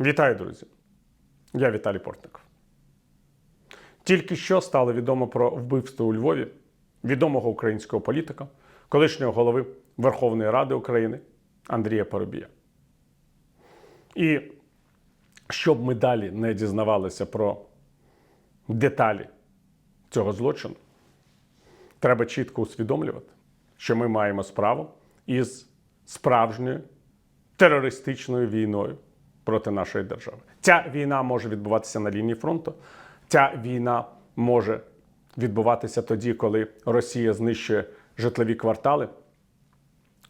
Вітаю, друзі! Я Віталій Портников. Тільки що стало відомо про вбивство у Львові відомого українського політика, колишнього голови Верховної Ради України Андрія Парубія. І щоб ми далі не дізнавалися про деталі цього злочину, треба чітко усвідомлювати, що ми маємо справу із справжньою терористичною війною проти нашої держави. Ця війна може відбуватися на лінії фронту. Ця війна може відбуватися тоді, коли Росія знищує житлові квартали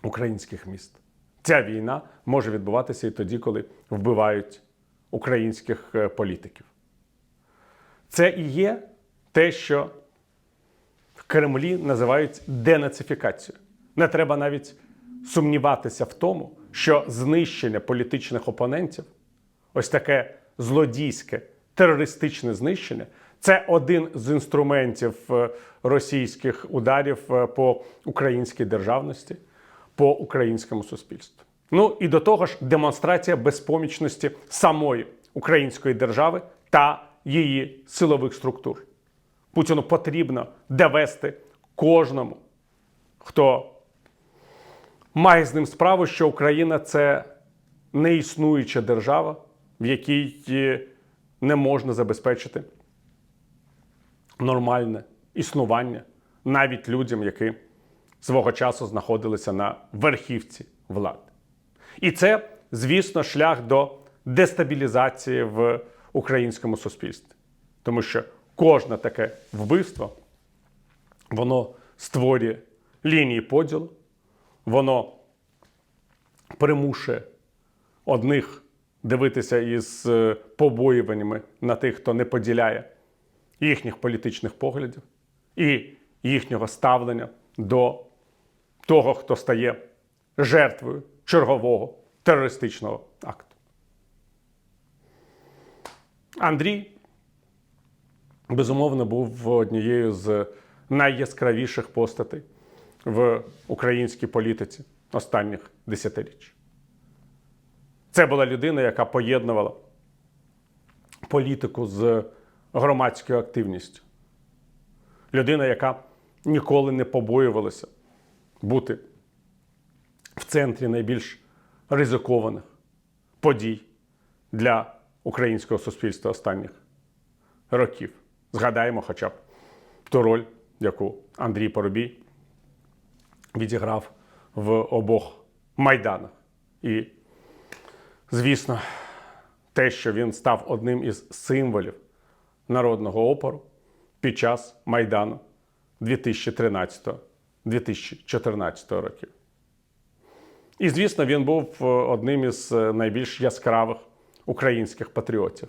українських міст. Ця війна може відбуватися і тоді, коли вбивають українських е, політиків. Це і є те, що в Кремлі називають денацифікацією. Не треба навіть сумніватися в тому, що знищення політичних опонентів, ось таке злодійське терористичне знищення, це один з інструментів е, російських ударів е, по українській державності, по українському суспільству. Ну і до того ж, демонстрація безпомічності самої української держави та її силових структур. Путіну потрібно довести кожному, хто має з ним справу, що Україна це неіснуюча держава, в якій е, не можна забезпечити нормальне існування навіть людям, які свого часу знаходилися на верхівці влади. І це, звісно, шлях до дестабілізації в українському суспільстві. Тому що кожне таке вбивство, воно створює лінії поділу, воно примушує одних дивитися із е, побоюваннями на тих, хто не поділяє їхніх політичних поглядів і їхнього ставлення до того, хто стає жертвою чергового терористичного акту. Андрій, безумовно, був однією з найяскравіших постатей в українській політиці останніх десятиріч. Це була людина, яка поєднувала політику з громадською активністю. Людина, яка ніколи не побоювалася бути в центрі найбільш ризикованих подій для українського суспільства останніх років. Згадаємо хоча б ту роль, яку Андрій Поробій відіграв в обох майданах. І, звісно, те, що він став одним із символів народного опору під час Майдану 2013-2014 років. І, звісно, він був одним із найбільш яскравих українських патріотів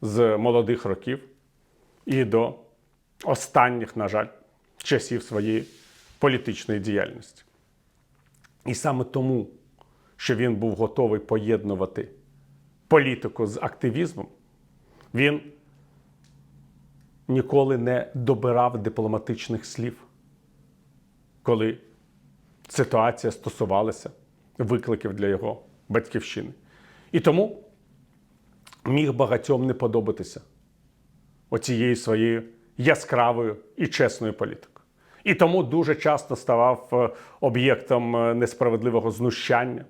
з молодих років і до останніх, на жаль, часів своєї політичної діяльності. І саме тому, що він був готовий поєднувати політику з активізмом, він ніколи не добирав дипломатичних слів, коли ситуація стосувалася викликів для його батьківщини. І тому міг багатьом не подобатися оцією своєю яскравою і чесною політикою. І тому дуже часто ставав е, об'єктом е, несправедливого знущання,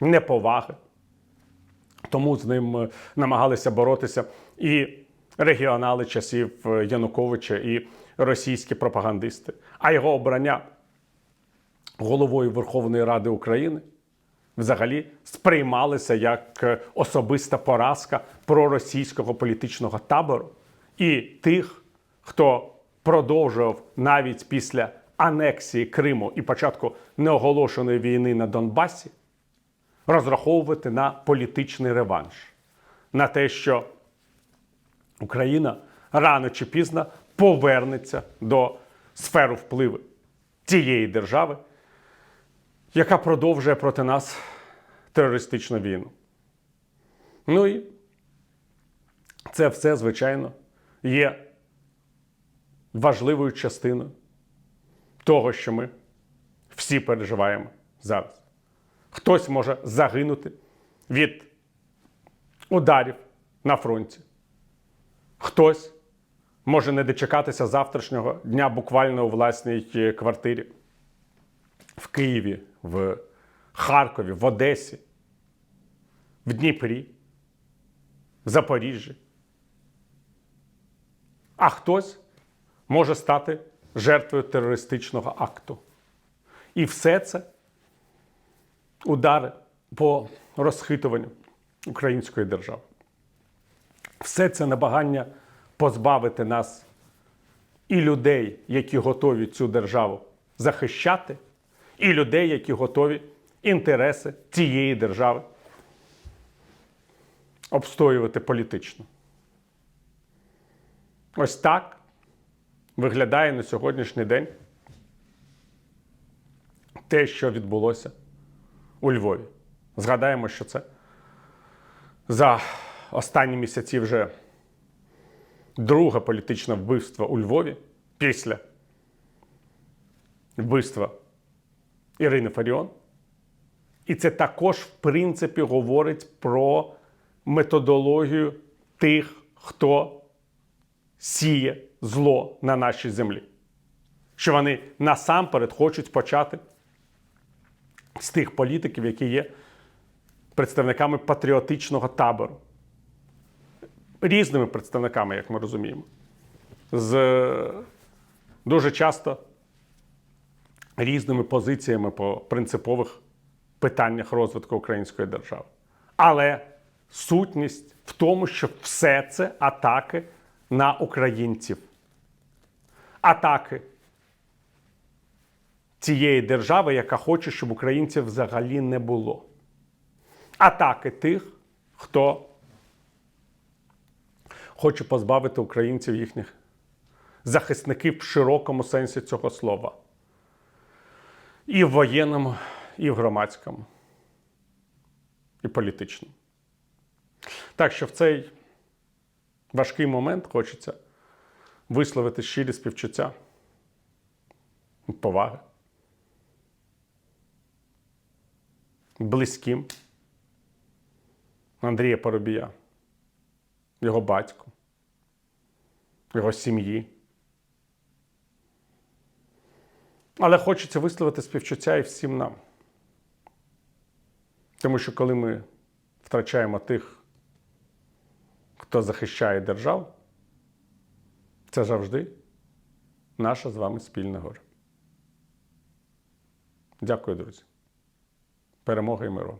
неповаги. Тому з ним е, намагалися боротися і регіонали часів Януковича, і російські пропагандисти. А його обрання головою Верховної Ради України взагалі сприймалися як особиста поразка проросійського політичного табору і тих, хто продовжував навіть після анексії Криму і початку неоголошеної війни на Донбасі розраховувати на політичний реванш, на те, що Україна рано чи пізно повернеться до сфери впливу тієї держави, яка продовжує проти нас терористичну війну. Ну і це все, звичайно, є важливою частиною того, що ми всі переживаємо зараз. Хтось може загинути від ударів на фронті. Хтось може не дочекатися завтрашнього дня буквально у власній е, квартирі в Києві, в Харкові, в Одесі, в Дніпрі, в Запоріжжі. А хтось може стати жертвою терористичного акту. І все це удари по розхитуванню української держави. Все це намагання позбавити нас і людей, які готові цю державу захищати, і людей, які готові інтереси цієї держави обстоювати політично. Ось так виглядає на сьогоднішній день те, що відбулося у Львові. Згадаємо, що це за останні місяці вже друге політичне вбивство у Львові після вбивства Ірини Фаріон. І це також, в принципі, говорить про методологію тих, хто сіє зло на нашій землі. Що вони насамперед хочуть почати з тих політиків, які є представниками патріотичного табору. Різними представниками, як ми розуміємо. З е, дуже часто різними позиціями по принципових питаннях розвитку української держави. Але сутність в тому, що все це атаки на українців. Атаки цієї держави, яка хоче, щоб українців взагалі не було. Атаки тих, хто хоче позбавити українців їхніх захисників в широкому сенсі цього слова. І в воєнному, і в громадському, і політичному. Так що в цей важкий момент хочеться висловити щирі співчуття, поваги. Близьким Андрія Поробія, його батьку, його сім'ї. Але хочеться висловити співчуття і всім нам. Тому що коли ми втрачаємо тих, хто захищає державу, це завжди наша з вами спільна горе. Дякую, друзі. Перемоги і миру.